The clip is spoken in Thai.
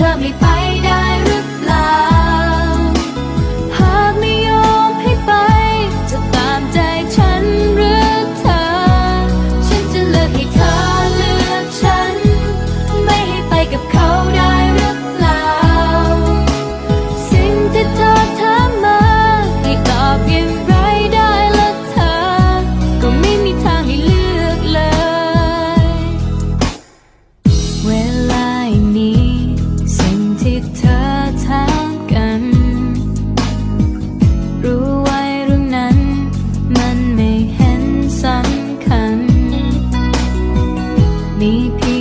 เธอไม่ไปได้หรือเปล่า หากไม่ยอมให้ไป จะตามใจฉันหรือเธอ ฉันจะเลือกให้เธอเลือกฉัน ไม่ให้ไปกับเขาได้หรือเปล่า สิ่งที่เธอถามมาให้ตอบอย่างไรได้ละเธอ ก็ไม่มีทางให้เลือกเลย เวล 你听。